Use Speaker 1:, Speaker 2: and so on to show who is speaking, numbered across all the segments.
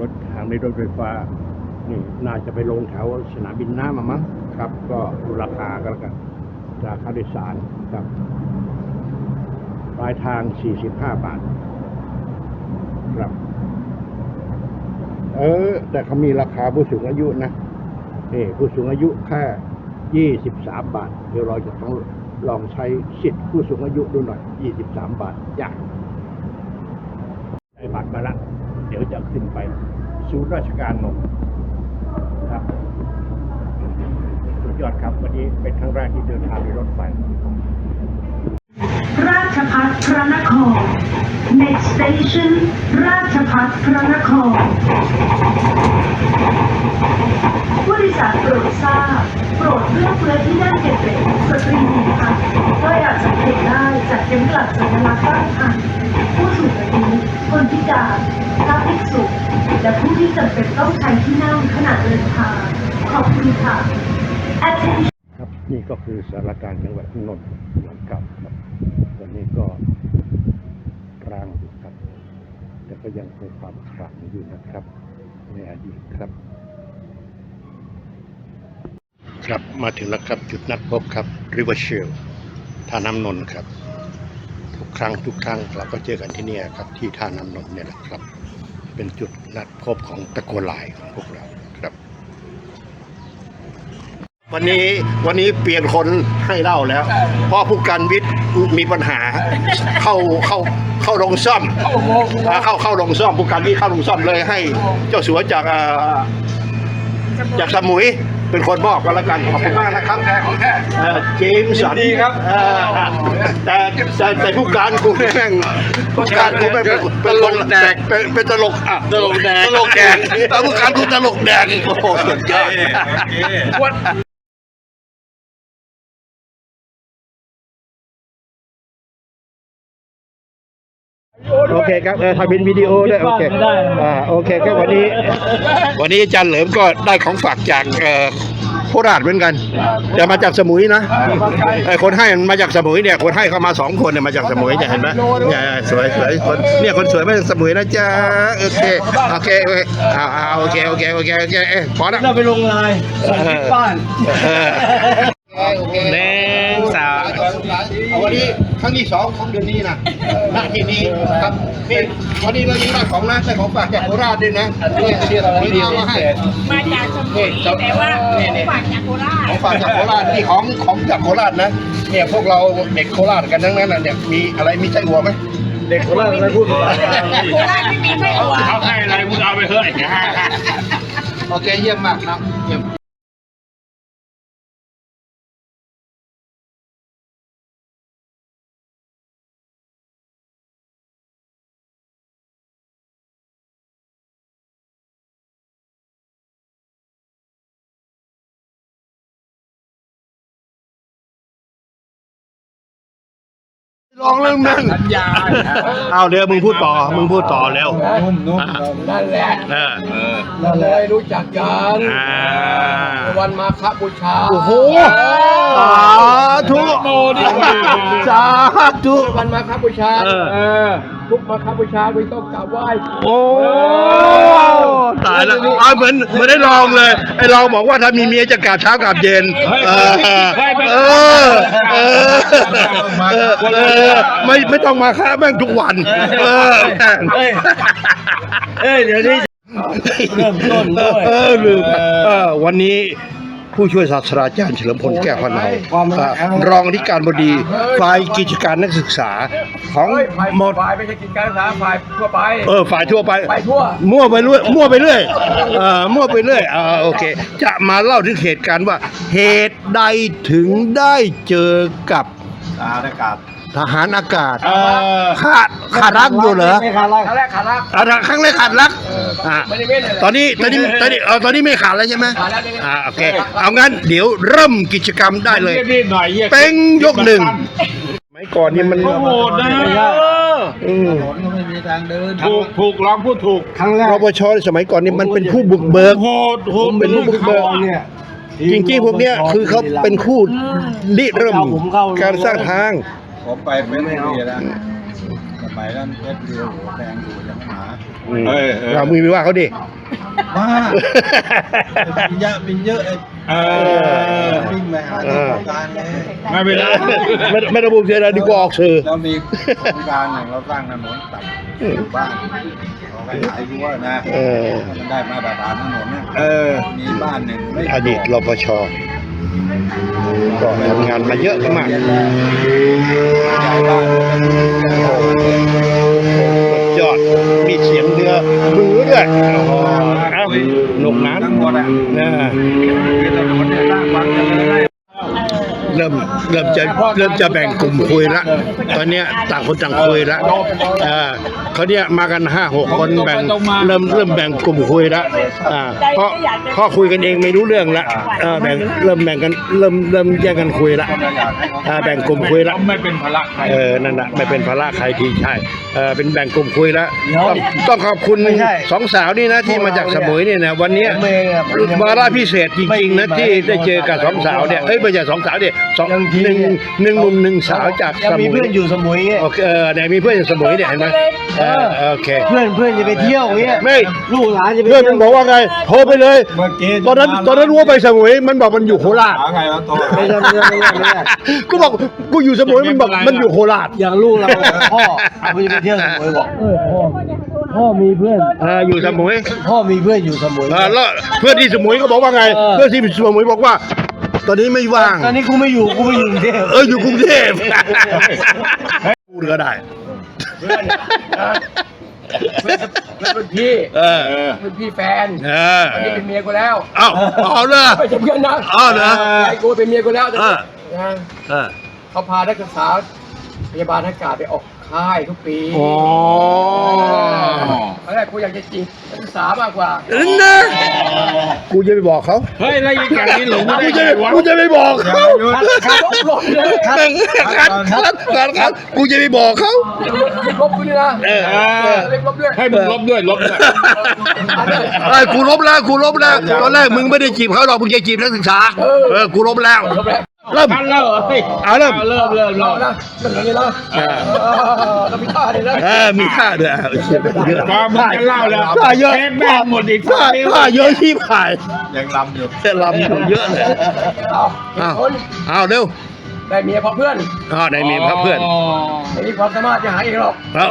Speaker 1: รถทางในรถไฟฟ้านี่น่าจะไปลงแถวสนามบินน้ำมามั้งครับ ก็ดูราคาก็แล้วกันราคาโดยสารครับปลายทาง 45 บาท ครับ เออ แต่เขามีราคาผู้สูงอายุนะนี่ผู้สูงอายุแค่ 23 บาท เดี๋ยวเราจะต้องลองใช้สิทธิ์ผู้สูงอายุดูหน่อย 23 บาทอยากได้บัตรมาละ ดี๋ยวจะขึ้นไปศูนย์ราชการนนท์ครับสุดยอดครับวันนี้เป็นครั้งแรกที่เดินทางในรถไฟ
Speaker 2: ราชพัฒพระนคร next station ราชพัฒพระนครผู้โดยสารโปรดทราบโปรดเลือกเพื่อที่นั่งเก็บเด็กสตรีหญิงค่ะก็อาจสังเกตได้จากเข็มกลัดสัญลักษณ์ด้านข้างผู้สูงอายุคนพิการพระภิกษุและผู้ที่จำเป็นต้องใช้ที่นั่งขณะเดินทางขอบคุณค่ะ attention
Speaker 1: ครับนี่ก็คือสารการจังหวัดนนท์หมือนเก่าครับ วันนี้ก็ร้างอยู่ครับ แต่ก็ยังคงความขลังอยู่นะครับ ในอดีตครับ ครับมาถึงแล้วครับจุดนัดพบครับ River s h i e l ท่าน้ำนนท์ครับ ทุกครั้งทุกครั้งเราก็เจอกันที่นี่ครับที่ท่าน้ำนนท์เนี่ยแหละครับ เป็นจุดนัดพบของตะโกลายของพวกเรา วันนี้วันนี้เปลี่ยนคนให้เล่าแล้ว เพราะผู้การวิทย์มีปัญหา เข้าเข้าเข้าโรงซ่อมอ่าเข้าเข้าโรงซ่อมผู้การวิทย์เข้าโรงซ่อมเลยให้ เจ้าสัวจากอ่าจากสมุยเป็นคนบอกกันแล้วกันขอบคุณมากนะครับเอ่อเจมส์สันดีครับแต่แต่แต่ผู้การกูแม่งผู้การกูแม่งเป็นเป็นตลกแดกเป็นเป็นตลกอะตลกแดกตลกแดกแต่ผู้การกูตลกแดกโอ้โหสุดยอด อเคครับเออทำเป็นวิดีโอด้วยโอเคอ่าโอเคครับวันนี้ วันนี้อาจารย์เหลิมก็ได้ของฝากจากเอ่อโคราชเหมือนกัน แต่มาจากสมุยนะไอ้คนให้มันมาจากสมุยเนี่ยคนให้เข้ามาสองคนเนี่ยมาจากสมุยเนี่ยเห็นไหมเนี่ยสวยสวยคนเนี่ยคนสวยมาจากสมุยนะจ๊ะโอเคโอเคโอเคอ่าอ่าโอเคโอเคโอเคโอเคเอ้ยพอละ
Speaker 3: เราไปลงลายส่งที่บ้าน
Speaker 1: เออ
Speaker 3: หนึ่งสาม
Speaker 1: เอาวันนี้ ครั้งที่สองของเดือนนี้นะณที่นี้ครับนี่วันนี้เรายังได้ของนะได้ของฝากจากโคราชด้วยนะนี่ที่เราที่เอามาให้
Speaker 4: มาจากชลบุรีแต่ว่าฝากจากโคราช
Speaker 1: ของฝากจากโคราชนี่ของของจากโคราชนะเนี่ยพวกเราเด็กโคราชกันทั้งนั้นนะเนี่ยมีอะไรมีไส้หัวไหม
Speaker 3: เด็กคนแรกอะไรพูดภาษา
Speaker 4: โคราชไม่มีไส้อั่ว
Speaker 3: เขาให้อะไรมึงเอาไปเฮ้ย
Speaker 1: โอเคเยี่ยมมากนะเยี่ยม ลองเรื่องนั่ง
Speaker 3: สัญญา
Speaker 1: เอาเดี๋ยวมึงพูดต่อ มึงพูดต่อเร็ว
Speaker 3: นุ่มนุ่มนั่นแหละ
Speaker 1: เออ
Speaker 3: นั่นแหละรู้จักกัน
Speaker 1: อ่า
Speaker 3: วันมาคบูชา
Speaker 1: โอ้โหสาธุ
Speaker 3: โมดิ
Speaker 1: สาธุ
Speaker 3: วันมาคบูชา
Speaker 1: เออ
Speaker 3: เออ ทุกมาคบูชาไม่ต้องกราบไหว้
Speaker 1: โอ้ตายแล้วเอาเหมือนเหมือนได้ลองเลยไอ้ลองบอกว่าถ้ามีเมียจะกราบเช้ากราบเย็นเออเออเออเออเออไม่ไม่ต้องมาค้าแม่งทุกวัน เออ
Speaker 3: เอ้ยเดี๋ยวนี้เริ่มต้นด้วย
Speaker 1: เออลืมเออวันนี้ ผู้ช่วยศาสตราจารย์เฉลิมพลแก้วพะเนาอ่ารองอธิการบดีฝ่ายกิจการนักศึกษาของ
Speaker 3: เฮ้ยฝ่าย
Speaker 1: หมด
Speaker 3: ฝ่ายไม่ใช่กิจการศึกษาฝ่ายทั่วไป
Speaker 1: เออฝ่ายทั่วไป
Speaker 3: ไปทั่ว
Speaker 1: มั่วไปเรื่อยมั่วไปเรื่อยเออมั่วไปเรื่อยอ่าโอเค จะมาเล่าถึงเหตุการณ์ว่าเหตุใดถึงได้เจอกับ
Speaker 3: อากาศ
Speaker 1: ทหารอากาศ
Speaker 3: เออ
Speaker 1: ขาดขาดรักอยู่เหรอ
Speaker 3: ไม่ขาดรักครั้งแรกขาดรัก
Speaker 1: อ่าครั้งแรกขาดรักอ่า
Speaker 3: ไม่ได้เว้นเลย
Speaker 1: ตอนนี้ตอนนี้ตอนนี้เออตอนนี้ไม่ขาดแล้วใช่ไหม
Speaker 3: ขาดแล้วไม่ได้
Speaker 1: อ่าโอเคเอางั้นเดี๋ยวเริ่มกิจกรรมได้เลย
Speaker 3: รีบๆหน่อยเหี้ย
Speaker 1: เป้งยกหนึ่งสมัยก่อนนี่มัน
Speaker 3: โหดนะ
Speaker 1: อืม
Speaker 3: ถูกถูกร้องพูดถูกครั้งแรก
Speaker 1: รปชสมัยก่อนนี่มันเป็นผู้บุกเบิก
Speaker 3: โหดโหด
Speaker 1: เป็นผู้บุกเบิก
Speaker 3: เนี่ย
Speaker 1: จริงๆพวกเนี้ยคือเขาเป็นคู่ริเริ่มการสร้างทาง
Speaker 5: ผมไปเป็นปีแล้วไป
Speaker 3: มัยนั้นเพชรเดียวหัวแดงอยู่ยังหา
Speaker 1: อืม
Speaker 3: เออเออ
Speaker 1: เรามือไปว่าเขาดิ
Speaker 3: มาบินเยอะบินเยอะเออ วิ่งไปหาที่โครงการเลย
Speaker 1: ไม่เป็นไรไม่ไม่ต้องพูดเสียนะดีกว่าออกสื่อ
Speaker 3: เรามีโครงการหนึ่งเราสร้างถนนตัดหมู่บ้านเราไปขายรั้วนะ
Speaker 1: เออ
Speaker 3: มันได้มาตรฐานถนนเนี่ยเออ มีบ้านหนึ่งไม่
Speaker 1: อดีตรปช ก็ทำงานมาเยอะมาก
Speaker 3: ใหญ่บ้าน
Speaker 1: ยอด มีเสียงเรือมือด้วยเอ้าหนุกนั้น
Speaker 3: ทั้งหมดอะ
Speaker 1: นะ
Speaker 3: คือถนนเนี่ยสร้างความเจริญได้
Speaker 1: เริ่มเริ่มจะเริ่มจะแบ่งกลุ่มคุยละ ตอนเนี้ยต่างคนต่างคุยละเออเขาเนี่ยมากันห้าหกคนแบ่งเริ่มเริ่มแบ่งกลุ่มคุยละอ่าเพราะเพราะคุยกันเองไม่รู้เรื่องละเออแบ่งเริ่มแบ่งกันเริ่มเริ่มแยกกันคุยละอ่าแบ่งกลุ่มคุยละ
Speaker 3: ไม่เป็นภาระใคร
Speaker 1: เออนั่นแหะไม่เป็นภาระใครทีใช่เออเป็นแบ่งกลุ่มคุยแล้วต้องต้องขอบคุณสองสาวนี่นะที่มาจากสมุยเนี่ยนะวันเนี้ยวาระพิเศษจริงๆนะที่ได้เจอกับสองสาวเนี่ยเอ้ยไม่ใช่สองสาวเนี่ยสองหนึ่งหนึ่งหนุ่มหนึ่งสาวจาก
Speaker 5: ยัง
Speaker 1: ส
Speaker 5: มี
Speaker 1: มุ
Speaker 5: เพื่อน
Speaker 1: ย
Speaker 5: อยู่สมุยเงี้ย
Speaker 1: โอเคเออไหนมีเพื่อนอยู่สมุยเนี่ยเห็นไหมเออโอเค
Speaker 5: เพื่อนเพื่อนจะไปเที่ยวเงี้ย
Speaker 1: ไม่
Speaker 5: ลูกหลานจะไป
Speaker 1: เพื่อน
Speaker 5: เที่
Speaker 1: มั
Speaker 5: ย
Speaker 1: น
Speaker 5: ว
Speaker 1: บอกว่าไงโทรไปเลย
Speaker 3: เมื่อกี้
Speaker 1: ตอนนั้นตอนนั้นรู้ว่าไปสมุยมันบอกมันอยู่โคราช
Speaker 3: หาไงวะตัว
Speaker 5: ไม่ใช่ไม่ใช่ไม่ใช่ไม่ใช่
Speaker 1: กูบอกกูอยู่สมุยมันบอกมันอยู่โคราช
Speaker 5: อย่างลูกเราพ่อเขาจะไปเที่ยวสมุยบอกเออพ่อพ่อมีเพื่อน
Speaker 1: เอออยู่สมุย
Speaker 5: พ่อมีเพื่อนอยู่สมุย
Speaker 1: เออแล้วเพื่อนที่สมุยก็บอกว่าไง
Speaker 5: เออ
Speaker 1: เพื่อนที่สมุยบอกว่า ตอนนี้ไม่ว่าง
Speaker 5: ตอนนี้กูไม่อยู่กูไม่อยู่กรุงเทพ
Speaker 1: เอออยู่กรุงเทพพูดก็ได้
Speaker 6: เพื่อนรุ่นพี่
Speaker 1: เออ
Speaker 6: รุ่นพี่แฟน
Speaker 1: เออ
Speaker 6: ตอนนี้เป็นเมียกูแล้ว
Speaker 1: เอ้าเอาเลย
Speaker 6: ไม่ใช่เพื่อนนะ
Speaker 1: อ้าวเหรอ
Speaker 6: ไอ้กูเป็นเมียกูแล้วตอนนี้
Speaker 1: เออ
Speaker 6: นะ
Speaker 1: เออ
Speaker 6: เขาพานักศึกษาพยาบาลอากาศไปออก ค่ายทุกปี
Speaker 1: อ๋อ
Speaker 6: ตอนแรกกูอยากจะจีบนักศึกษามากกว่า
Speaker 1: นั่นนะกูจะไปบอกเขา
Speaker 3: เฮ้ยแล้วยังแกนี้หลงไม่
Speaker 1: กู
Speaker 3: ได้
Speaker 1: จะ
Speaker 3: ไงวะ
Speaker 1: กูจะไปบอกเขา
Speaker 6: ขาดลบเลย
Speaker 1: แม่งคัดคัดคัดคัดกูจะไปบอกเขา
Speaker 6: ลบกูนี่นะ
Speaker 1: เออ
Speaker 6: เล็กลบด้วย
Speaker 3: ให้มึงลบด้วยลบด้วย
Speaker 1: ไอ้ยกูลบแล้วกูลบแล้วตอนแรกมึงไม่ได้จีบเขาหรอกมึงจะจีบนักศึกษาเออกูลบแล้ว
Speaker 6: ลบแล้ว
Speaker 1: เริ่ม
Speaker 3: ทันแล้วเหรอเฮ้ย
Speaker 1: เอาเริ่ม
Speaker 3: เริ่มเริ่ม
Speaker 6: ร
Speaker 3: เริ่
Speaker 6: อ
Speaker 3: ม
Speaker 6: นะเป็นอย่างนี้นะ
Speaker 1: เออ
Speaker 6: ต้องมีท่าเลยนะ
Speaker 1: เออมีค่าด้วยเอาเชี่ยเยอะ
Speaker 3: ความมันจะเล่าแล้ว
Speaker 1: ค่าเยอะ
Speaker 3: แม่งแม่งหมดอีก
Speaker 1: ค่าค่าเยอะที่ผ่าย
Speaker 3: ยังลำอยู่
Speaker 1: แต่ลำอยู่เยอะเลย
Speaker 6: เอา
Speaker 1: อ้าว
Speaker 6: คน
Speaker 1: อ้าวเร็ว
Speaker 6: ได้เมียเพราะเพื่อน
Speaker 1: อ้าวไหนมีพระเพื่อน
Speaker 6: ไม่มีความสามารถจะหาเองหรอก
Speaker 1: ครับ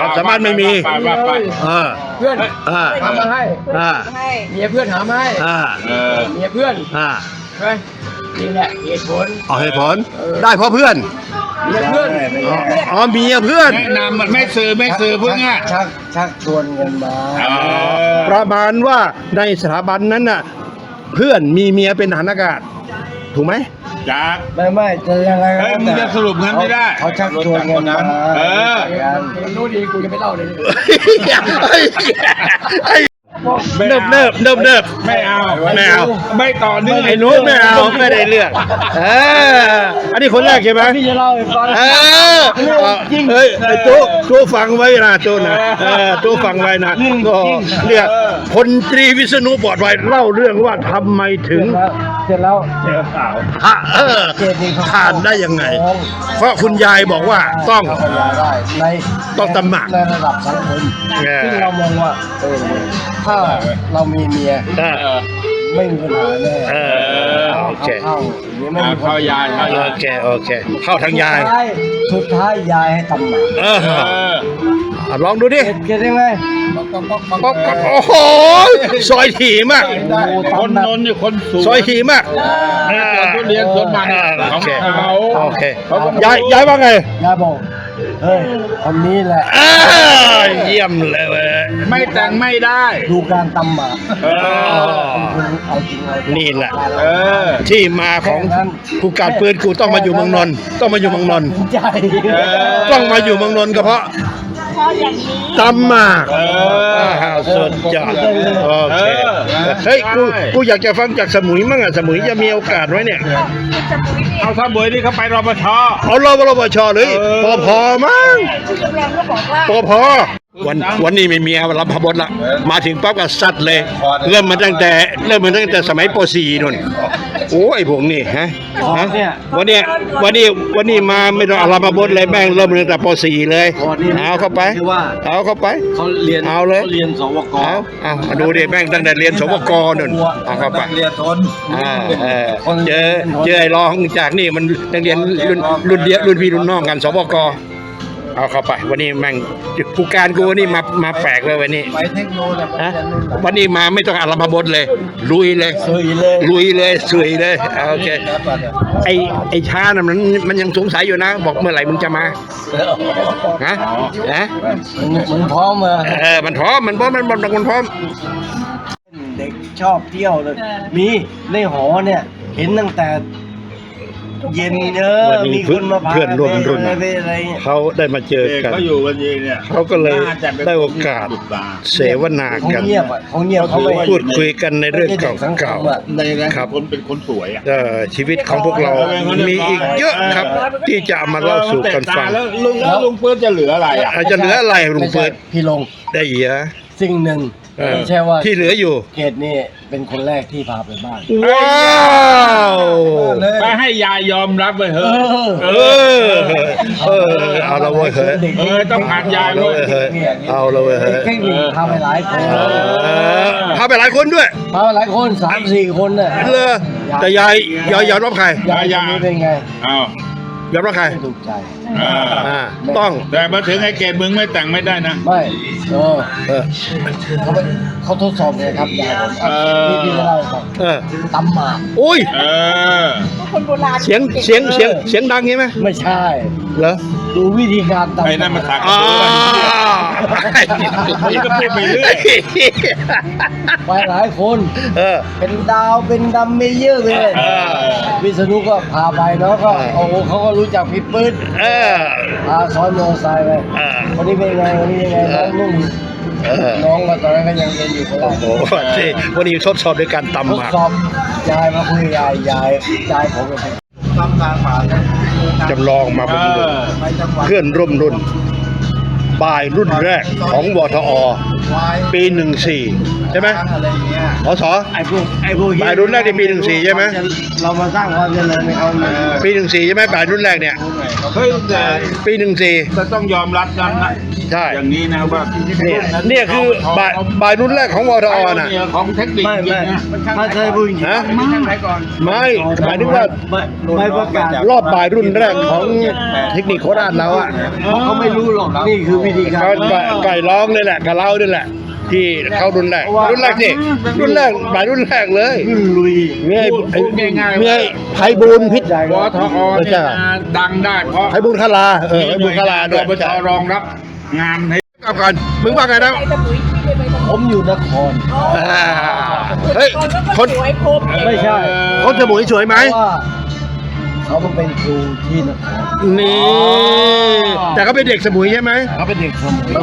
Speaker 1: ความสามารถไม่มี
Speaker 3: ไปไปไป
Speaker 1: เออ
Speaker 6: เพื่อน
Speaker 1: อ่า
Speaker 6: หามาให้
Speaker 1: อ่า
Speaker 6: เมียเพื่อนหามาให้
Speaker 1: อ่า
Speaker 3: เออ
Speaker 6: เมียเพื่อน
Speaker 1: อ่า
Speaker 6: ใช่ไหม นี่แหละเหตุผล
Speaker 1: เอาเหตุผลได้เพราะเพื่อน
Speaker 6: เมียเพื่อน
Speaker 1: อ๋ออ๋อเมียเพื่อน
Speaker 3: แนะนำมันไม่ซื้อไม่ซื้อเพิ่งอะ
Speaker 5: ชักชักชวนกันมา
Speaker 1: ประมาณว่าในสถาบันนั้นน่ะ เพื่อนมีเมียเป็นทหารอากาศ ถูกไหม
Speaker 3: จาก
Speaker 5: ไม่ไม่จะยังไงก็
Speaker 3: เฮ้ยมึงจะสรุปงั้นไม่ได้
Speaker 5: เขาชักชวนกันมา
Speaker 3: เออ
Speaker 6: มึงรู้ดีกูจะไม่เล่าเลย
Speaker 1: ไอ้ เนิบเนิบเนิบเนิบ
Speaker 3: ไม่เอา
Speaker 1: ไม่เอา
Speaker 3: ไม่ต่อเนื่อง
Speaker 1: ไอ้นู้นไม่เอาไม่ได้เรื่องเอออันนี้คนแรกใช่ไหม
Speaker 5: พี่จะเล่าให้ฟัง
Speaker 1: เออเฮ้ยไอ้ตู้ตู้ฟังไว้นะตู้นะเออตู้ฟังไว้นะก็เรียกพลตรีวิษณุปลอดภัยเล่าเรื่องว่าทำไมถึง
Speaker 5: เสร็จแล้ว
Speaker 3: เจอสาว
Speaker 1: พระเออผ่านได้ยังไง เพราะคุณยายบอกว่าต้อง
Speaker 5: เข้าไปได้ใน
Speaker 1: ต้องตำหนัก
Speaker 5: ในระดับสังคม
Speaker 1: เออ
Speaker 5: ซึ่งเรามองว่าเออถ้าเรามีเมีย
Speaker 1: เออ
Speaker 5: ไม่มีปัญหาแน่
Speaker 1: เออโอเค
Speaker 5: เข้าอย่างนี้ไม่
Speaker 3: เอา
Speaker 5: มี
Speaker 3: เข้ายายเข้ายาย
Speaker 1: โอเคโอเค เข้าทางยาย
Speaker 5: สุดท้สุดท้ายยายให้ตำหนัก
Speaker 1: เออ
Speaker 3: เออ
Speaker 1: อะลองดูดิ
Speaker 5: เก็บเก็บยังไง
Speaker 1: ป๊อกป๊อกโอ้โหซอยถี่มาก
Speaker 3: คนนนท์อยู่คนสูง
Speaker 1: ซอยถี่มาก
Speaker 3: เออทุเรียนสวนมัน
Speaker 1: อ่า
Speaker 3: ข
Speaker 1: โอ
Speaker 3: อง
Speaker 1: เค
Speaker 3: เขา
Speaker 1: โอเคยายยายว่าไง
Speaker 5: ยายบอก เฮ้ยคนนี้แหละ
Speaker 1: อ่าเยี่ยมเลยเว้ย
Speaker 3: ไม่แต่งไม่ได้
Speaker 5: ดูการตำหมาก
Speaker 3: เออ
Speaker 5: เอาจริงเอาจัง
Speaker 1: นี่แหละ
Speaker 3: เออ
Speaker 1: ที่มาของผู้การปืนกูต้องมาอยู่เมืองนนท์ต้องมาอยู่เมืองนนท์
Speaker 5: ใจ
Speaker 3: เออ
Speaker 1: ต้องมาอยู่เมืองนนท์ก็เพราะ ตำหมาก
Speaker 3: เออ
Speaker 1: อ้าวสุดยอดโอเค
Speaker 3: เออ
Speaker 1: เฮ้ยกู
Speaker 3: ใช่
Speaker 1: กูอยากจะฟังจากสมุยมั่งอะสมุยจะมีโอกาสไว้เนี่ย
Speaker 3: เอาถ้าเบยนี่เขาไปรปช
Speaker 1: เอารบรบชหรือ
Speaker 3: เออ
Speaker 1: ปพมั้ง
Speaker 4: ผู้ชมรมก็บอกว่า
Speaker 1: ปพ วันวันนี้ไม่มีเอารับพบดละมาถึงปั๊บก็ซัดเลย เริ่มมาตั้งแต่ เริ่มมาตั้งแต่สมัยป .4 นู่นโอ้ยพวกนี้ฮะฮะวันเนี้ยวันนี้วันนี้มาไม่ต้องเอารับพบดเลยแม่งเริ่มมาตั้งแต่ป .4 เลยเอาเข้าไป
Speaker 5: คือว่า
Speaker 1: เอาเข้าไป
Speaker 5: เขาเรียน
Speaker 1: เอาเลย
Speaker 5: ขเรียนสวก
Speaker 1: เอาเอามาดูดิแม่งตั้งแต่เรียนสวกนู่นเอาเข้าไป
Speaker 3: นักเรียนทน
Speaker 1: อ่าเออเจอเจอไอ้รองจากนี่มันนักเรียนรุ่นรุ่นเดียวรุ่นพี่รุ่นน้องกันสบก เอาเข้าไป วันนี้แม่งผู้การกูวันนี้มามาแปลกเลยวันนี้
Speaker 3: ไปเทคโนโลยี
Speaker 1: ฮะวันนี้มาไม่ต้องอารัมพบทเลยลุยเลย
Speaker 5: สวยเลย
Speaker 1: ลุยเลยสวยเลยเอาโอเคไอไอช้าน่ะมันมันยังสงสัยอยู่นะ บอกเมื่อไหร่มึงจะมาฮะฮะ
Speaker 5: มันมันพร้อมมา
Speaker 1: เออมันพร้อมมันพร้อมมันมันมันพร้อม
Speaker 5: เด็กชอบเที่ยวเลยมีในหอเนี่ย เห็นตั้งแต่ เย็นเออ
Speaker 1: วันนี้
Speaker 5: มีคนมาพา
Speaker 1: เพื่อนร่วมรุ่น
Speaker 5: ไปไปอะไรเงี้ย
Speaker 1: เขาได้มาเจอ
Speaker 3: เด็ก
Speaker 1: กัน
Speaker 3: เขาอยู่วันนี้เนี่ย
Speaker 1: เขาก็เลย
Speaker 3: น่าจะเป็น
Speaker 1: ได้โอกาส
Speaker 3: ปรึษา
Speaker 1: เสวนา
Speaker 5: เขา
Speaker 1: กัน
Speaker 5: เงียบอะเขาเงียบเขาไม่
Speaker 1: พูดคุยกันในเรื่อง
Speaker 5: ไม่ใช่ด็สังค
Speaker 1: เก่าม
Speaker 5: อะ
Speaker 3: ในนะครับ คนเป็นคนสวยอะ
Speaker 1: ๆเอ่อชีวิตของพวกเรา มีอีกเยอะครับ ที่จะเอามาเล่าสู่กันฟัง
Speaker 3: แล้วลุงแล้วลุงเปิ้ลจะเหลืออะไรอะ
Speaker 1: อาจจะเหลืออะไรลุงเปิด
Speaker 5: ไม่ใช่พี่ลง
Speaker 1: ได้เยอะ
Speaker 5: สิ่งหนึ่ง
Speaker 1: เออ
Speaker 5: ไม่ใช่ว่า
Speaker 1: ที่เหลืออยู่
Speaker 5: เกดนี่เป็นคนแรกที่พาไปบ้าน
Speaker 1: ว้าว
Speaker 3: ไปให้ยายยอมรับไปเถ
Speaker 5: เอ
Speaker 3: อะ
Speaker 5: อ
Speaker 1: เออ เออ เอาละเว้ยเฮ้ย
Speaker 5: ด็ก
Speaker 3: เออต้องผ่านยาย
Speaker 1: เอาละ
Speaker 3: ด้ว
Speaker 1: เว้
Speaker 3: ย
Speaker 1: ยเฮ้ยเอาละเว้ยเฮ้ย
Speaker 5: เทคนิคพาไปหลายคน
Speaker 1: เออพาไปหลายคนด้วย
Speaker 5: พาไปหลายคนสามสี่คนน่ะ
Speaker 1: เลอแต่ยายยายยอมรับใคร
Speaker 5: ยายคนนี้เป็นไง
Speaker 3: อ้าว ย
Speaker 1: อมรับใคร
Speaker 5: ไม่ถูกใจ
Speaker 3: อ่า
Speaker 1: อ่าต้อง
Speaker 3: แต่มาถึงไอ้เกดมึงไม่แต่งไม่ได้นะ
Speaker 5: ไม่เออ
Speaker 1: เออ
Speaker 5: เขาไปเขาทดสอบเลยครับยายผม
Speaker 3: เออ
Speaker 5: พี่พี่เล่าให้ฟัง
Speaker 1: เออ
Speaker 5: ตำหมาก
Speaker 1: อุ้ย
Speaker 3: เออ
Speaker 4: คนโบราณ
Speaker 1: เสียงเสียงเสียงเสียงดังงี้ไหม
Speaker 5: ไม่ใช่
Speaker 1: เหรอ
Speaker 5: ดูวิธีการตำ
Speaker 3: ไอ้นั่นมันถัก
Speaker 1: อ่า
Speaker 3: มันก็พูดไปเรื่อย
Speaker 5: ไปหลายคน
Speaker 1: เออ
Speaker 5: เป็นดาวเป็นดัมเมเยอร์เลย
Speaker 1: เออ
Speaker 5: วิษณุก็พาไปเนาะก็
Speaker 1: เออ
Speaker 5: โอ้โหเขาก็รู้จักพี่ปื๊ด
Speaker 1: เออ
Speaker 5: พาซ้อนมอเตอร์ไซค์ไป
Speaker 1: เออ
Speaker 5: วันนี้เป็นไงวันนี้ยังไงน้องนุ่ม
Speaker 1: เออ
Speaker 5: น้องก็ตอนนั้นก็ยังเรียนอยู่ก็ได้
Speaker 1: โอ้โหที่วันนี้ทดสอบด้วยการ
Speaker 5: ท
Speaker 1: ตำ
Speaker 5: ด
Speaker 1: หมาก
Speaker 5: สอบยายมาคุยยายยายยายผมเป็น
Speaker 3: ตำทางผ่าน
Speaker 1: จำลองมาเป็นรุ่น
Speaker 3: ไปจังหวัด
Speaker 1: เพื่อนร่วมรุ่นบ่ายรุ่นแรกของวทอ ปีหนึ่งสี่ใช่ไหม
Speaker 3: อะไรอย่างเงี้ย
Speaker 1: อส
Speaker 5: ไอ้พวกไอ้พวก
Speaker 1: บ่ายรุ่นแรกในปี14ใช่ไหม
Speaker 5: เรามาสร้างความเจริญในเขาเนี่ย
Speaker 1: ปีหนึ่งสี่ใช่ไหมบ่ายรุ่นแรกเนี่ย
Speaker 3: เฮ้ยแต่
Speaker 1: ปีหนึ่งสี่
Speaker 3: จะต้องยอมรับกันนะ
Speaker 1: ใช่
Speaker 3: อย่างนี้นะว่า
Speaker 1: เนี่ยเนี่ยคือบ่ายบ่ายรุ่นแรกของวทอน่ะ
Speaker 3: เนี่ยของเทคนิค
Speaker 5: ไม่
Speaker 3: จริ
Speaker 5: ไม่
Speaker 3: งนะ
Speaker 5: ถ้าใช่ผู้หญิง
Speaker 1: ฮะ
Speaker 3: มีช่างไหนก่อน
Speaker 1: ไม่หมายถึงว่า
Speaker 5: ไม่ไม่ประกาศ
Speaker 1: รอบบ่ายรุ่นแรกของเทคนิคโคราชเราอะ
Speaker 5: เพราะเขาไม่รู้หรอกนี่คือวิธีการ
Speaker 1: ก็ไก่ไก่ร้องเลยแหละกับเราด้วยแหละ ที่เข้ารุ่นแรกรุ่นแรกสิรุ่นแรกบ่ายรุ่นแรกเลย
Speaker 5: รุ่นลุย
Speaker 1: เมื่อ
Speaker 3: พูดง่ายๆ
Speaker 1: เมื่อไพบูลย์พิษ
Speaker 3: วทอ
Speaker 1: ไม่
Speaker 3: เนี่
Speaker 1: ใช่
Speaker 3: ยนะดังได้เพราะ
Speaker 1: ไพบูลย์คาราเออไพบูลย์คาราด้วย
Speaker 3: อบตรองรับ งานให้
Speaker 1: กลับกันมึงว่าไงนะ
Speaker 4: ไปตะปุยที่ไปตะ
Speaker 5: ผมอยู่นคร
Speaker 1: อ่าเฮ้ย
Speaker 4: ค
Speaker 1: คนน
Speaker 4: สวยคม
Speaker 5: ไม่ใช่
Speaker 1: คนสมุยสวยไหม
Speaker 5: เพราะว่าเขามาเป็นครูที่นคร
Speaker 1: นี่ แต่เขาเป็นเด็กสมุยใช่ไหม
Speaker 5: เขาเป็นเด็กสมุย
Speaker 1: โ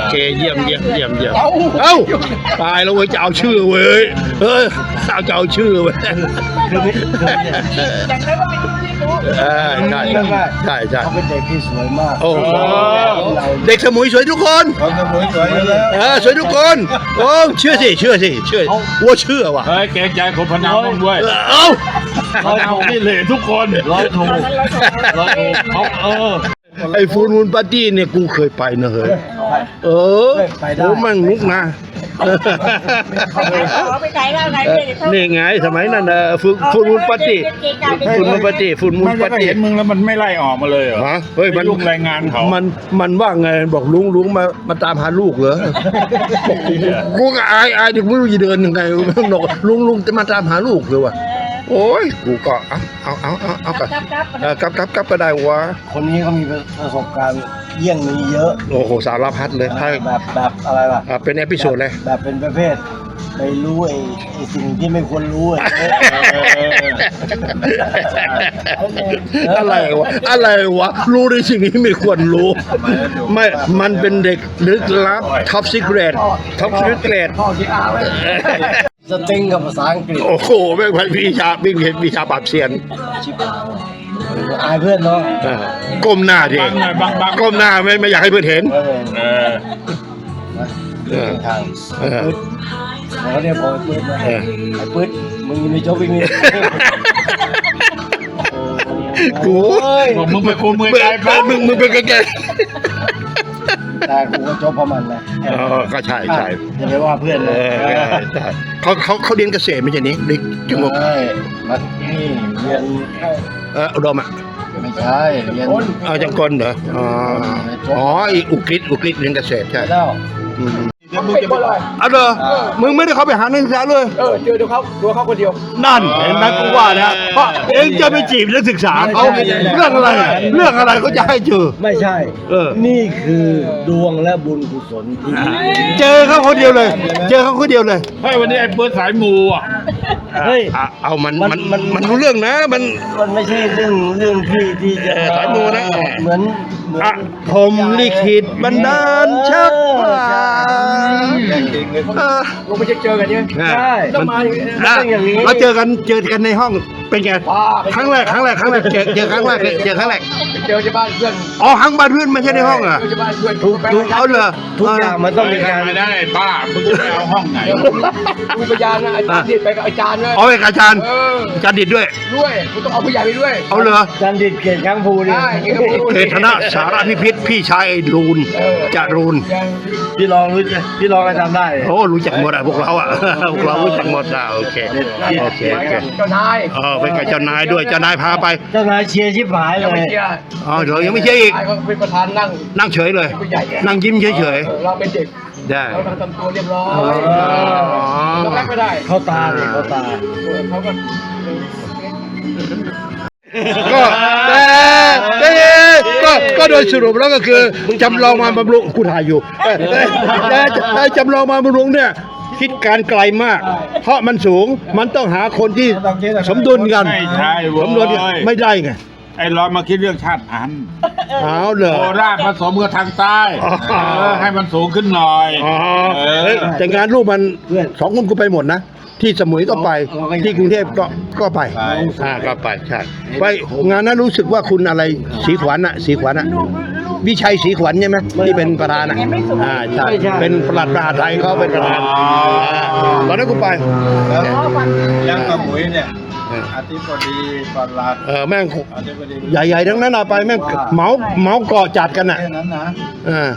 Speaker 1: อเคเยี่ยมเยี่ยมเยี่ยมเยี่ยมเอ้าตายแล้วเว้ยจะเอาชื่อเว้ยเออเอาจะเอาชื่อเว้ย
Speaker 5: คือไม่คือไม่
Speaker 4: อย่างนั้นก็เป็นที่รู้
Speaker 1: เออใช่ใช่ใช่
Speaker 5: เขาเป็นเด็กที่สวยมาก
Speaker 1: โอ้โห
Speaker 5: เรา
Speaker 1: เด็กสมุยสวยทุกคน
Speaker 3: คนสมุยสวยอยู่แล้ว
Speaker 1: เออสวยทุกคนโอ้เชื่อสิเชื่อสิเชื่อว่าเชื่อว่ะ
Speaker 3: เฮ้ยเกรงใจคนพนันต้องด้วย
Speaker 1: เอ้า
Speaker 5: ร้อยโท
Speaker 3: นี่เหละทุกคน
Speaker 5: ร้อยโทร้อยโทเขาเออ
Speaker 1: ไอ้ฟูลมูนปาร์ตี้เนี่ยกูเคยไปนะเฮ้ยเออ
Speaker 5: ไปได้
Speaker 1: โอ้แมันนุกนะ
Speaker 4: ขอไปไหนแล้วไหนเนี่ยเขา
Speaker 1: นี่ไงสมัยนั้นเออฟูฟูลมูนปาร์ตี้ฟูลมูนปาร์ตี้ฟูลมูน
Speaker 3: ไม่
Speaker 1: ปา
Speaker 3: ได้
Speaker 1: ร์ตี้
Speaker 3: เห็นมึงแล้วมันไม่ไล่ออกมาเลยเหรอ
Speaker 1: ฮะเฮ้ยมัน
Speaker 3: ไปยุ่งรายงานเขามั
Speaker 1: มันมันว่าไงบอกลุงลุงมามาตามหาลูกเหรอกูก็อายอายเด็กไม่รู้จะเดินยังไงบอกลุงลุงจะมาตามหาลูกเลยวะ โอ้ยกูก็เอาเอาเอาเอาเอากลับ
Speaker 4: กับกับ
Speaker 1: เออกลับกลับกลับก็ได้วะ
Speaker 5: คนนี้เขามีประสบการณ์เยี่ยงนี้เยอะ
Speaker 1: โอ้โหสารพัดเลยถ้า
Speaker 5: แบบแบบอะไรล่ะ
Speaker 1: อะเป็นเอพิโซดเลย
Speaker 5: แบบเป็นประเภทไปรู้ไอ้ไอ้สิ่งที่ไม่ควรรู้ไอ้
Speaker 1: อะไรวะอะไรวะรู้ในสิ่งที่ไม่ควรรู้ ไม่มันเป็นเด็กลึกลับท็อปซิกเรตท็อปซิกเรต
Speaker 5: สติงกับภาษาอังกฤษ
Speaker 1: โอ้โหแม่งพันวิชาวิ่งเห็นวิชาปราบเซียน
Speaker 5: ชิบหายอายเพื่อนเนาะ
Speaker 1: เออก้มหน้าดิ
Speaker 3: บังหน่อยบังบัง
Speaker 1: ก้มหน้าไม่ไม่อยากให้เพื่อนเห็น
Speaker 5: เออ
Speaker 3: เออ
Speaker 5: เดินทาง
Speaker 1: เออ
Speaker 5: ปึ๊ดหมอเนี่ยพอปึ๊ดนะ
Speaker 1: เออ
Speaker 5: ไอ้ปึ๊ดมึงมีโจ๊กวิ่งนี่
Speaker 1: กู
Speaker 5: โอ้ย
Speaker 3: บอกมึงไปคุมมือ
Speaker 1: มึง
Speaker 3: ใจบ้าง
Speaker 1: มึงมึงเป็นไง
Speaker 5: แต่กูก็โจ๊กเพราะมันนะ
Speaker 1: อ๋อก็ใช่ใช่
Speaker 5: อย่าไปว่าเพื่อน
Speaker 1: เอ
Speaker 5: เลย
Speaker 1: อใช่เขาเขาเขาเรียนเกษตรไม่ใช่นี้เด็กจังหวัด
Speaker 5: ใช่มานี่เรียน
Speaker 1: เอออุดมอะ
Speaker 5: ไม่ใช่เรียน
Speaker 1: เอาจังกลเหรออ๋ออ๋ออีอุกฤษอุกฤษเรียนเกษตรใช่
Speaker 5: แล้ว
Speaker 1: อืม
Speaker 3: เดี๋ยวมึง
Speaker 6: เป็น
Speaker 3: จะ
Speaker 6: บ่เลย
Speaker 1: เอาเด้อมึงไม่ได้เข้าไปหานักศึกษาเลย
Speaker 6: เออเจอดูเขาดูเขาคนเดียว
Speaker 1: นั่นเห็นไหมกูว่านะเพราะเองจะไปจีบนักศึกษาเขาเรื่องอะไร เรื่องอะไรเขาจะให้เจอ
Speaker 5: ไม่ใช่
Speaker 1: เออ
Speaker 5: นี่คือดวงและบุญกุศลที่
Speaker 1: เจอเขาคนเดียวเลย เจอเขาคนเดียวเลย
Speaker 3: เฮ้ยวันนี้ไอ้เบิร์ดสายมูอะ
Speaker 5: เฮ้ย
Speaker 1: อะเอามัน
Speaker 5: มั
Speaker 1: มัน
Speaker 5: นมัน
Speaker 1: มันรู้เรื่องนะมัน
Speaker 5: มันไม่ใช่เรื่องเรื่องที่ที่จะ
Speaker 1: เออสายมูนะ
Speaker 5: เหมือนเหมื อน
Speaker 1: อะผมลิขิตบันดาลชักพาเออ
Speaker 6: ลงไปเจอกันเนี่ย
Speaker 5: ใช่
Speaker 6: ต้องมาอย่างนี้
Speaker 5: มันต้องอย่างนี้
Speaker 1: เราเจอกันเจอกันในห้องเป็นไง
Speaker 6: ว้า
Speaker 1: ครั้งแรกครั้งแรกครั้งแรกเจอเจอครั้งแรกเลยเจอครั้งแรก
Speaker 6: ไปเจอที่บ้านเพื่อน
Speaker 1: อ๋อครั้งบ้านเพื่อนไม่ใช่ในห้องเหรอะ
Speaker 6: เจอที่บ้านเพื่อน
Speaker 5: ทุกทุก
Speaker 1: เอาเหรอ
Speaker 5: ทุกอย่างมันต้องมีการ
Speaker 3: ไม่ได้ไอ้บ้ามึงจะไปเอาห้องไหน
Speaker 6: เดี๋ยวมีพยานนะอาจารย์เด็ดไปกับอาจารย์เลย
Speaker 1: เอาไปกับอาจารย์
Speaker 6: เออ
Speaker 1: อาจารย์ดิดด้วย
Speaker 6: ด้วยกูต้องเอาผู้ใหญ่ไปด้วย
Speaker 1: เอาเหรอ
Speaker 5: จันดิตเกียรติช้างภูเนี่ย
Speaker 6: ได้เกียรติช้างภู
Speaker 1: เทธนะสารพิพิธพี่ชายไอ้รูนจะรูน
Speaker 6: ยัง
Speaker 5: พี่ลองรู้จักพี่ลองก็จำได้
Speaker 1: โอ้รู้จักหมดอะพวกเราอะพวกเรารู้จักหมดอะโอเคโอเค
Speaker 6: ไป
Speaker 1: โอเค
Speaker 6: กับเจ้านาย
Speaker 1: เออไปกับเจ้านายด้วยเจ้านายพาไป
Speaker 5: เจ้านายเชียร์ชิบหายเล
Speaker 6: ยังไม่
Speaker 5: ย
Speaker 6: เชียร์
Speaker 1: อ๋อเดี๋ยวยังไม่ใช่อีก
Speaker 6: นายก็เป็นประธานนั่ง
Speaker 1: นั่งเฉยเลย
Speaker 6: ผู้ใหญ่
Speaker 1: นั่งยิ้มเฉย
Speaker 6: ออเราเป็นเด็ก
Speaker 1: ๆได้
Speaker 6: เราทำตัวเรียบร้อย
Speaker 1: อ๋อ
Speaker 6: เราแรกไม่ได้
Speaker 5: เข้าตาเลยเข้าตา
Speaker 6: เออเขาก็
Speaker 1: ก็แต่แต่ ก็ก็โดยสรุปแล้วก็คือจำลองมาบำรุงกูถ่ายอยู่แต่แต่แต่จำลองมาบำรุงเนี่ยคิดการไกลมาก เพราะมันสูงมันต้องหาคนที่สมดุลกัน
Speaker 3: ไม่ใช่เว้
Speaker 1: สมดุลกัน
Speaker 3: ย
Speaker 1: ไม่ได้ไง
Speaker 3: ไอ้รอนมาคิดเรื่องชาติพันธุ์
Speaker 1: เอาเหรอ
Speaker 3: โคราชผสมกับทางใต้
Speaker 1: อ๋อ
Speaker 3: เออให้มันสูงขึ้นหน่อย
Speaker 1: อ๋อ
Speaker 3: เอ
Speaker 1: เฮ้ย
Speaker 3: อ
Speaker 1: แต่งานรูปมันสองคนกูไปหมดนะ ที่สมุยก็ไปที่กรุงเทพก็ก็ไป
Speaker 3: ไป
Speaker 1: อ่าก็ไปใช่ไปงานนั้นรู้สึกว่าคุณอะไรสีขวัญอะสีขวัญอะวิชัยสีขวัญใช่ไหมที่เป็นประธานอะอ่าใช่เป็นประหลัดมหาดไทยเขาเป็นประธานอ่าตอนนั้นกูไป
Speaker 3: แล้วยังกับหมุยเนี่ย
Speaker 1: อ
Speaker 3: ธิบดีปลัด
Speaker 1: เออแม่ง
Speaker 3: อธิบดี
Speaker 1: ใหญ่ๆทั้งนั้นอะไปแม่งเหมาเหมาเกาะจัดกันอะ
Speaker 3: แค่นั้นนะ
Speaker 1: อ่า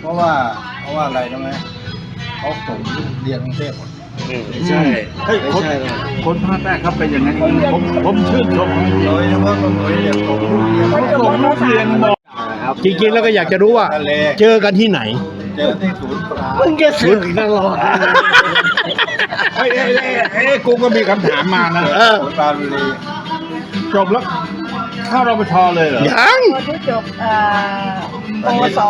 Speaker 3: เพราะว่าเพราะว่าอะไรรู้ไหมเขาส่งเรียนกรุงเทพหมด
Speaker 5: ใช่
Speaker 3: เฮ้ย
Speaker 5: ไม่
Speaker 3: คน
Speaker 5: ใช่หรอก
Speaker 3: คนภาคใต้เขาเป็นอย่างนั้นผมผมชื่นชมโดยเฉพาะคนหน่วยเรียนส่งลูกเรียนเขาส่งลูกเรียนหมด
Speaker 1: จริงๆ แล้วก็อยากจะรู้ว่า
Speaker 3: ทะเล
Speaker 1: เจอกันที่ไหน
Speaker 3: เจอที่ศูนย์ปลา
Speaker 5: มึงจะสึกตลอด
Speaker 3: เฮ้ยเอ้ยเอ้ยเอ้ยกูก็มีคำถามมานะ
Speaker 1: เออ
Speaker 3: ศูนย์ปลาบุรี จบแล้วเข้ารปชเลยเหรอ
Speaker 1: ยัง
Speaker 4: พอที่จบเอ่อ ปวส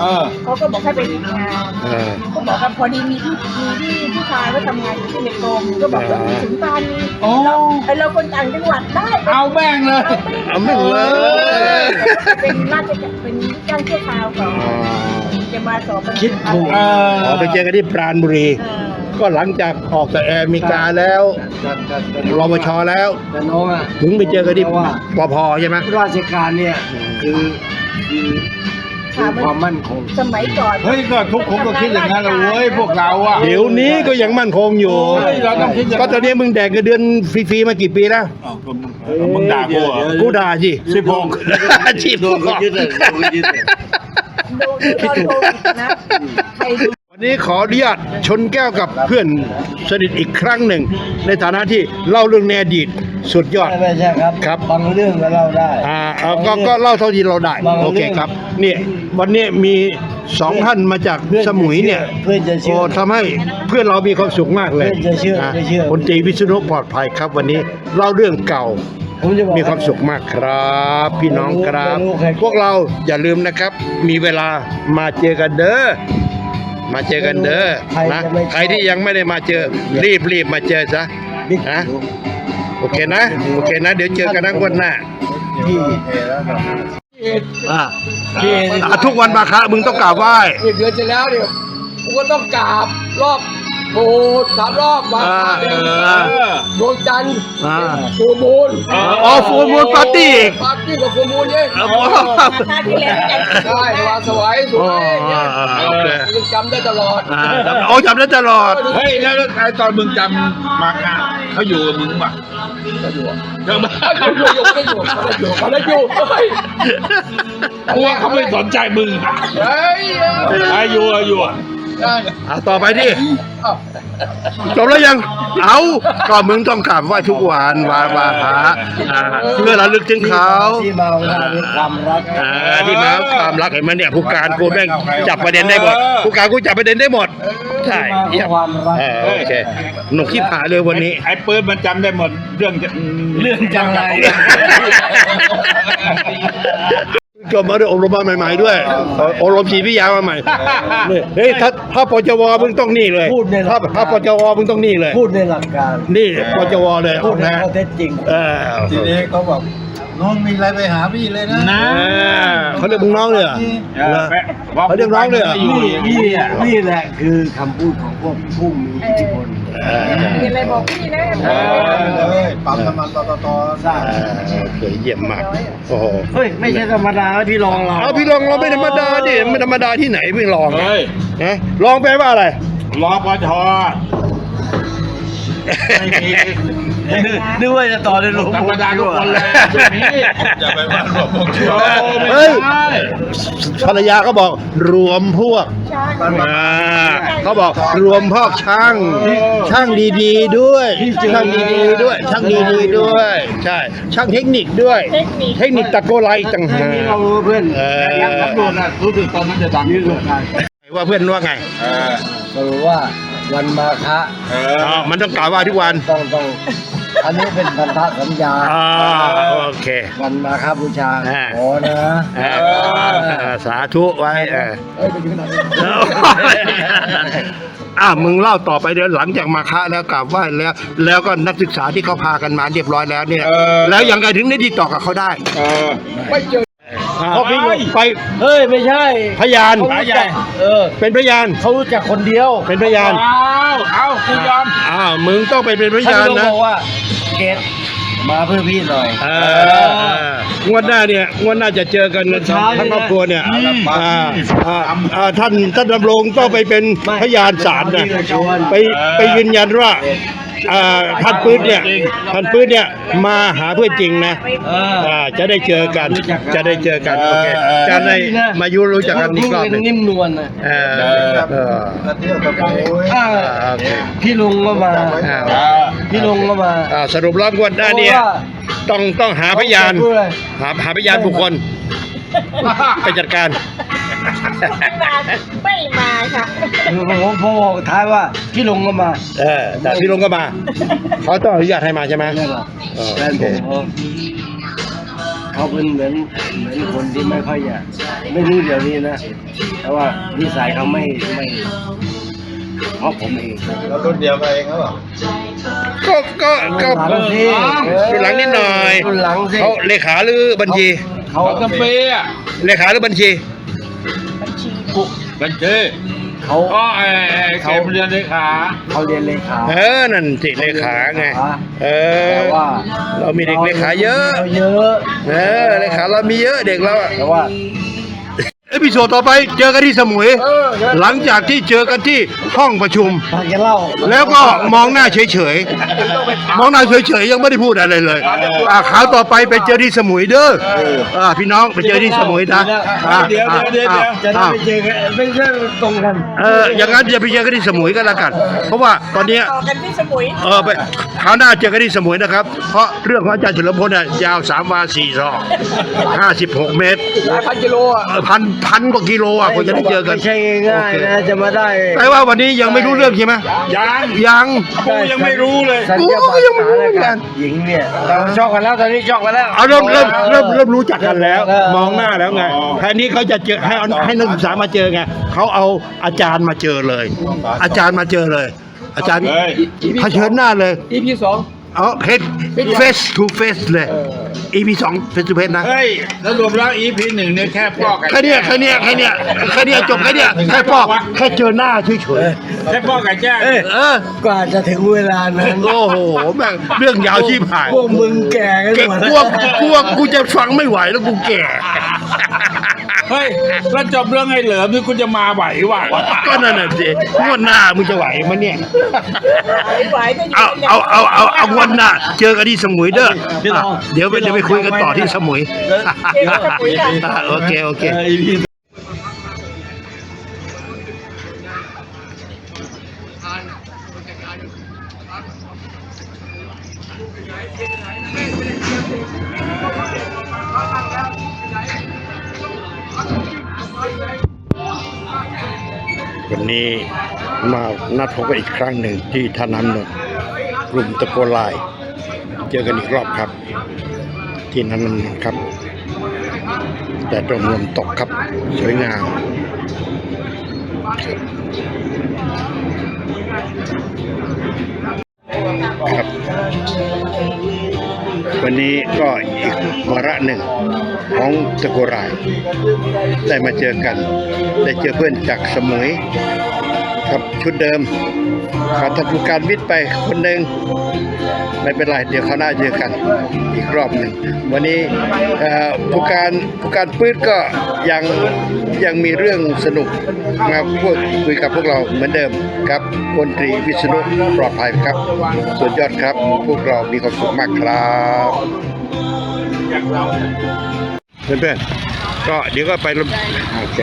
Speaker 3: เออ
Speaker 4: เขาก็บอกให้ไปทำงาน
Speaker 1: เออ
Speaker 4: เขาบอกว่าพอดีมีพี่มีพี่ผู้ชายเขาทำงานอยู่ที่เมกรมก็บอกว่าถึงตานี
Speaker 3: โอ้
Speaker 4: เราไอเราคนต่างจังหวัดได้ไป
Speaker 3: เอาแม่งเลย
Speaker 1: เอาไม่เลย
Speaker 4: เป็นราชการเป็นจ้างชั่วคราวก่อนจะมาสอบเป็น
Speaker 5: คิดถูก
Speaker 3: เออ
Speaker 1: อ๋อไปเจอกันที่ปราณบุรี
Speaker 4: เออ
Speaker 1: ก็หลังจากออกจากแอร์อเมริกาแล้วรปชแล้ว
Speaker 5: แต่น้องอะ
Speaker 1: ถึงไปเจอกันที่
Speaker 5: เพราะว่า
Speaker 1: ปพใช่ไหม
Speaker 5: ราชการเนี่ยคือคือ คือความมั่นคง
Speaker 4: สมัยก่อน
Speaker 3: เฮ้ยก็ทุกคนก็คิดอย่างนั้นแหละเว้ยพวกเราอะ
Speaker 1: เดี๋ยวนี้ก็ยังมั่นคงอยู่
Speaker 3: เฮ้ยเราต้องคิดอย่างนั้น
Speaker 1: ก็ตอนนี้มึงแดกเงินเดือนฟรีๆมากี่ปีแล้ว
Speaker 3: อ้าวก็มึงเออมึงด่ากูเหรอ
Speaker 1: กูด่าสิ
Speaker 3: สิบหก
Speaker 1: ชีพ
Speaker 5: โดนเขายึดเลยโดนเขายึดเลย
Speaker 4: ดูดูตอนโควิดนะใครดู
Speaker 1: วันนี้ขออนุญาตชนแก้วกับเพื่อนสนิทอีกครั้งหนึ่ง ในฐานะที่เล่าเรื่องในอดีต สุดยอด
Speaker 5: ไม่ไม่ใช่ครับ
Speaker 1: ครับ
Speaker 5: บางเรื่องก็เล่าได้
Speaker 1: อ่าเอาก็ก็เล่าเท่าที่เราได้
Speaker 5: บางเรื่อง
Speaker 1: โอเคครับนี่วันนี้มีสองท่านมาจากสมุยเนี่ย
Speaker 5: เพื่อนจะเชื่
Speaker 1: โอ้
Speaker 5: อ
Speaker 1: ทำให้เพื่อนเรามีความสุขมากเลย
Speaker 5: เพื่อนจะเชื่อ
Speaker 1: นะ
Speaker 5: จะเชื่อ
Speaker 1: พลตรีวิษณุปลอดภัยครับวันนี้เล่าเรื่องเก่า
Speaker 5: ผมจะบอก
Speaker 1: มีความสุขมากครับ พี่น้องครับ
Speaker 5: ไม่รู้ใคร
Speaker 1: พวกเราอย่าลืมนะครับ มีเวลามาเจอกันเด้อมาเจอกันเด้อ
Speaker 5: ใคร
Speaker 1: นะ
Speaker 5: จะไม่ชอบ
Speaker 1: ใครที่ยังไม่ได้มาเจอ รีบรีบมาเจอซะ
Speaker 5: บิ๊ก
Speaker 1: นะ โอเคนะ โอเคนะ เดี๋ยวเจอกันนะวันหน้า
Speaker 5: ที่
Speaker 1: อ่า
Speaker 5: ที่
Speaker 1: อะทุกวันมาคะมึงต้องกราบไหว้
Speaker 6: เนี่ยเดือนจะแล้วเนี่ยกูก็ต้องกราบรอบโอ้สามรอบมา
Speaker 1: อ่า
Speaker 6: เดือน
Speaker 1: อ่า
Speaker 6: ดวงจันทร์
Speaker 1: อ่า
Speaker 6: ฟูมูล
Speaker 1: อ๋อฟูลมูลปาร์ตี้อีก
Speaker 6: ปาร์ตี้กับฟูมูลเนี่ย
Speaker 1: อ๋อ
Speaker 4: ราคาที่แล้วเนี่ย
Speaker 6: ใช่วาสวายสวยเนี่ย
Speaker 1: อ๋อโอเค
Speaker 6: ยังจำได้ตลอด
Speaker 1: อ่าจำโอ้จำได้ตลอด
Speaker 7: เฮ้ยแล้วไอ้ตอนมึงจำมาค่ะ เขาอยู่กับมึงป่ะ
Speaker 6: ก็อยู่
Speaker 7: เดี๋ยวมา
Speaker 6: เขาอยู่อยู่ไม่อยู่เขาอยู่เขาอยู่เฮ้ย
Speaker 7: กูว่าเขาไม่สนใจมึง
Speaker 6: เฮ้ย
Speaker 7: อายุอายุ อะ
Speaker 1: อะต่อไปดิ
Speaker 6: เอ้า
Speaker 1: จบแล้วยัง เอาก็มึงต้องกราบไหว้ทุกวันวามาหาอ่าเพื่อระลึกถึงเขา
Speaker 5: ที่มาเวลามีความรัก
Speaker 1: อ่าที่มาความรักเห็นไหมเนี่ยผู้การกูแม่งจับประเด็นได้หมดผู้การกูจับประเด็นได้หมดใช่
Speaker 5: ที่มา
Speaker 1: เยี่ยม
Speaker 5: ความรัก
Speaker 1: เออโอเคหนุกขี้ผาเลยวันนี้
Speaker 7: ไอ้ปืนมันจำได้หมดเรื่องจะ
Speaker 5: เรื่องจังไร
Speaker 1: จบมาด้วยอบรมมาใหม่ ๆ ด้วยอบรมชีวิทยามาใหม่นี่เฮ้ยถ้าถ้าปจวมึงต้องนี่เลย
Speaker 5: พูดในห
Speaker 1: ถ้า
Speaker 5: ลัก
Speaker 1: ถ้าปจวมึงต้องนี่เลย
Speaker 5: พูดในหลักการ
Speaker 1: นี่ปจวเลย
Speaker 5: พูดใน
Speaker 1: นะ
Speaker 5: ข้อเท็จจริง
Speaker 1: เออ
Speaker 3: ทีนี้เขาบอก น้องมีอะไรไปหาพี่เลยนะ
Speaker 7: นะ
Speaker 1: เออเขาเรียกมึงน้องเลยเหรอ
Speaker 7: เออแปะ
Speaker 1: เขาเรียกร้องเลยเหรอ
Speaker 7: อยู่
Speaker 5: นี่
Speaker 7: อย่าง
Speaker 5: นี่
Speaker 7: นี้อะ
Speaker 5: นี่แหละคือคำพูดของพวกผู้มีอิทธิพล
Speaker 4: มีอะไรบอกพี่นะ
Speaker 7: เออ
Speaker 3: เลยปั๊มน้ำมันตตตสร้าง
Speaker 1: อ่าโอเคเยี่ยมมากโอ้โห
Speaker 5: เฮ้ยไม่ใช่ธรรมดาพี่รองเรา
Speaker 1: เอาพี่ลองเราไม่ธรรมดาดิไม่ธรรมดาที่ไหนพี่ลอง
Speaker 7: เฮ้ย
Speaker 1: นะลองแปลว่าอะไร
Speaker 7: รอปช
Speaker 5: นึกว่าจะต่อในหลวง
Speaker 7: ธรรมดาทุกคนเลยช่วงนี้
Speaker 3: อย่าไปว่ารวมพวก
Speaker 7: โอ้
Speaker 1: เฮ้
Speaker 7: ไม่
Speaker 1: ย
Speaker 7: ใช่
Speaker 1: ภรรยาเขาบอกรวมพวกอ่าเขาบอกรวมพวกช่าง ช่างดีๆด้วย ช่างดีๆด้วย ช่างดีๆด้วย ใช่ ช่างเทคนิคด้วย
Speaker 4: เทคนิค
Speaker 1: เทคนิคตะโกไลต่างหาก
Speaker 5: นี่เรารู้เพื่อน
Speaker 1: เออ
Speaker 7: ยังตำรวจน่ะรู้สึกตอนนั้นจะดังที่สุด
Speaker 1: ว่าเพื่อนว่าไง
Speaker 7: เออ
Speaker 5: สรุปว่าวันมาฆะ
Speaker 7: เอ
Speaker 1: อ๋อ
Speaker 7: อ
Speaker 1: มันต้องกล่าวว่าทุกวัน
Speaker 5: ต้องต้อง อันนี้เป็นพันธสัญญา
Speaker 1: อ่าโอเค
Speaker 5: วันมาฆบูชา
Speaker 1: อ่า
Speaker 5: ขอนะ
Speaker 1: เออเออสาธุไว้เออ
Speaker 5: เอ้ยไปยืนอะไร
Speaker 1: อะมึงเล่าต่อไปเดี๋ยวหลังจากมาคะแล้วกราบไหว้แล้ว แล้วก็นักศึกษาที่เขาพากันมาเรียบร้อยแล้วเนี่ย
Speaker 7: เออ
Speaker 1: แล้วยังไงถึงได้ติดต่อกับเขาได้
Speaker 7: เออ
Speaker 6: ไม่เจอ
Speaker 1: เพราะพี่ไป
Speaker 5: เฮ้ยไม่ใช่
Speaker 1: พยาน
Speaker 5: เขารู้จักเออ
Speaker 1: เป็นพยาน
Speaker 5: เขารู้จักคนเดียว
Speaker 1: เป็นพยาน
Speaker 7: เอาเอากูยอม
Speaker 1: อ้าวมึงต้องไปเป็นพ
Speaker 5: ท่ายา
Speaker 1: น
Speaker 5: น
Speaker 1: นะ
Speaker 5: บอกว่าเกตมาเพื่อพี่หน่อย
Speaker 1: เอองวดหน้าเนี่ยงวดหน้าจะเจอกันนะทั้งครอบครัวเนี่ยอ่าอ่าอ่าท่านท่านดำรงต้องไปเป็นพยานศาลนะไปไปยืนยันว่า อ่าท่านปื้ดเนี่ยท่านปื้ดเนี่ยมาหาเพื่อนจริงนะ
Speaker 5: เออ
Speaker 1: อ่าจะได้เจอกันจะได้เจอกันโอเคจะได้มายุรู้จักกันอีกรอบห
Speaker 5: เป็
Speaker 1: นึ่
Speaker 5: น
Speaker 1: ง
Speaker 5: นิ่มนวลนะ
Speaker 1: เออเออ
Speaker 3: กระเที่ยวกระโปย
Speaker 5: อ่า
Speaker 1: โอเค
Speaker 5: พี่ลุงก็มา
Speaker 1: อ่า
Speaker 5: พี่ลุงก็มา
Speaker 1: อ่าสรุปรอบงวดหน้าเนี่ย
Speaker 5: พราะว่า
Speaker 1: ต้องต้องหาพยาน
Speaker 5: เขพูดอะไร
Speaker 1: หาหาพยานบุคคลไปจัดการ
Speaker 4: ไม่มาค่ะ
Speaker 5: ผมผมบอกท้ายว่าพี่ลุงก็มา
Speaker 1: เออ แต่พี่ลงก็มา เขาต้องอนุญาตให้มาใช่ไหม
Speaker 5: นั่นแหละ
Speaker 1: เออ
Speaker 5: แฟนผมเขาเขาเป็นเหมือนเหมือนคนที่ไม่ค่อยอยากไม่รู้เดี๋ยวนี้นะแต่ว่านิสัยเขาไม่ไม่เพราะผมเอง
Speaker 3: แล้วรุ่นเดียวกันเองเขาบอก
Speaker 1: ก็ก็ก็
Speaker 5: รุ่นหลังสิ
Speaker 1: รุ่นหลังนิดหน่อย
Speaker 5: รุ่นหลังสิ
Speaker 1: เขาเลขาหรือบัญชี
Speaker 5: เขา
Speaker 7: เขาจะเปย์อะ
Speaker 1: เลขาหรือบัญชี
Speaker 7: บัญชี
Speaker 5: เขา
Speaker 7: ก็ไอ้ไอ้เก็บเรียนเลขา
Speaker 5: เขาเรียนเลขา
Speaker 1: เออ นั่นสิเลขาไง เออ
Speaker 5: แต่ว่า
Speaker 1: เรามีเด็กเลขาเยอะ
Speaker 5: ราเยอะ
Speaker 1: เออเลขาเรามีเยอะเด็กเราอะ
Speaker 5: แต่ว่า
Speaker 1: เอพิโซดต่อไปเจอกันที่สมุย หลังจากที่เจอกันที่ห้องประชุม
Speaker 5: พาแกเล่า
Speaker 1: แล้วก็มองหน้าเฉยๆ มองหน้าเฉยๆ ยังไม่ได้พูดอะไรเลยอ่าข่าวต่อไปไปเจอที่สมุยเด้ออ่าพี่น้องไปเจอที่สมุยนะอ่า
Speaker 7: เดี๋ยวเดี๋ยวเดี๋ยวเดี๋ยว
Speaker 5: จะได้ไปเจอกันไม่ใช่ตรงกัน
Speaker 1: เอออย่างนั้นอย่าไปเจอกันที่สมุยก็แล้วกัน เพราะว่าตอนเนี้ย
Speaker 4: ต่อกันที่สมุย
Speaker 1: เออไปคราวหน้าเจอกันที่สมุยนะครับ เพราะเรื่องของอาจารย์เฉลิมพลเนี่ยยาว3วา4ซอก56เมตร
Speaker 6: หลายพันกิโลอะ
Speaker 1: เออพันพันกว่ากิโลอะคนจะได้เจอกัน
Speaker 5: ไม่ใช่ง่ายๆนะจะมาได้
Speaker 1: แต่ว่าวันนี้ยังไม่รู้เรื่องใช่ไหม
Speaker 7: ยัง
Speaker 1: ยัง
Speaker 7: กูยังไม่รู้เลย
Speaker 5: สัญญา
Speaker 1: กู
Speaker 5: บั
Speaker 1: ก็
Speaker 5: ตร
Speaker 1: ยังไม่รู้
Speaker 5: ฐาน
Speaker 1: เหมือนกั
Speaker 5: กานรหญิงเนี่ยเราชอบกันแล้วตอนนี้ชอบกันแล้ว
Speaker 1: เอาเริ่มเริ่มเริ่มเริ่มรู้จักกันแล้ว
Speaker 5: เออ
Speaker 1: มองหน้าแล้วไง
Speaker 7: อ๋อ
Speaker 1: แทนนี้เขาจะเจอให้เอาให้นักศึกษามาเจอไงเขาเอาอาจารย์มาเจอเลย อาจารย์มาเจอเลย อาจารย์
Speaker 7: เฮ้ย
Speaker 1: เผชิญหน้าเลย
Speaker 6: EP สอง
Speaker 1: เอาเพจเฟสทูเฟสเลย
Speaker 6: เออ
Speaker 1: EP สองเป็นสุเพชรนะ
Speaker 7: เฮ้ยสรุปแล้ว EP หนึ่งเนี่ยแค่พ่อกับ
Speaker 1: แค่เนี้ยแค่เนี้ยแค่เนี้ยแค่เนี้ยจบแค่เนี้ยแค่พ่อแค่เจอหน้าเฉย
Speaker 7: แค่พ่อกับแจ้
Speaker 5: เอ้ย
Speaker 1: ๆเออก
Speaker 5: ว่าจะถึงเวลานั้น
Speaker 1: โอ้โหแม่งเรื่องยาวชีพหาย
Speaker 5: พวกมึงแก่กัน
Speaker 1: เก่ง
Speaker 5: หมด
Speaker 1: กลัวกลัวกูจะฟังไม่ไหวแล้วกูแก่
Speaker 7: เฮ้ยแล้วจบเรื่องไอ้เหลิมนี่คุณจะมาไหววะ
Speaker 1: ก็นั่นน่ะสิงวดหน้ามึงจะไหวมั้ยเนี่ย
Speaker 4: ไหวก็อยู่
Speaker 1: เอา
Speaker 4: นี่ย
Speaker 1: เอาเอาเอาเอางวดหน้า เจอกันที่สมุยเด้ออะเดี๋ยวไปเดี๋ยวไปคุยกันต่อที่สมุย โอเค โอเค วันนี้มานัดพบกันอีกครั้งหนึ่งที่ท่าน้ำนนท์กลุ่มตะโกนลาย เจอกันอีกรอบครับ ที่นั้นนครับ แต่ตรงลมตกครับสวยงามครับ วันนี้ก็อีกวาระหนึ่งของตะโกรายได้มาเจอกัน ได้เจอเพื่อนจากสมุย ครับชุดเดิมขาดท่านผู้การวิทย์ไปคนหนึ่งไม่เป็นไรเดี๋ยวเขาหน้าเจอกันอีกรอบหนึ่งวันนี้ผู้การผู้การปื้ดก็ยังยังมีเรื่องสนุกมาพูดคุยกับพวกเราเหมือนเดิมครับพลตรีวิษณุปลอดภัยครับสุดยอดครับ พวกเรามีความสุขมากครับเพื่อนๆก็เดี๋ยวก็ไปลงโอเค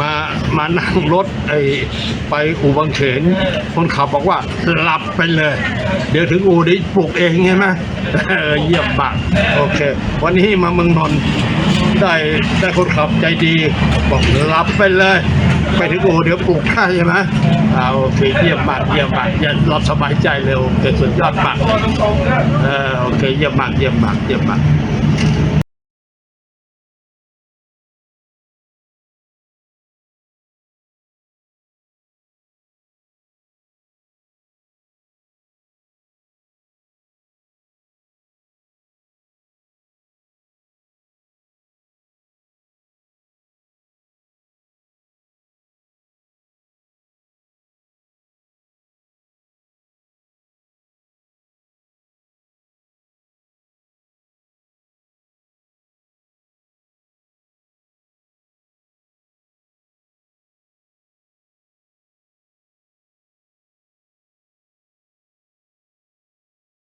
Speaker 1: มามานั่งรถไอไปอู่บางเขนคนขับบอกว่าหลับไปเลย เดี๋ยวถึงอู่ได้ปลุกเองใช่ไหมเยี่ยมมากโอเค วันนี้มาเมืองนนท์ได้ได้คนขับใจดี บอกหลับไปเลย ไปถึงอู่เดี๋ยวปลุกได้ใช่ไหมอ่าโอเคเยี่ยมมากเยี่ยมมากอย่าหลับสบายใจเลยโอเคสุดยอดมากเออโอเคเยี่ยมมากเยี่ยมมากเยี่ยมมาก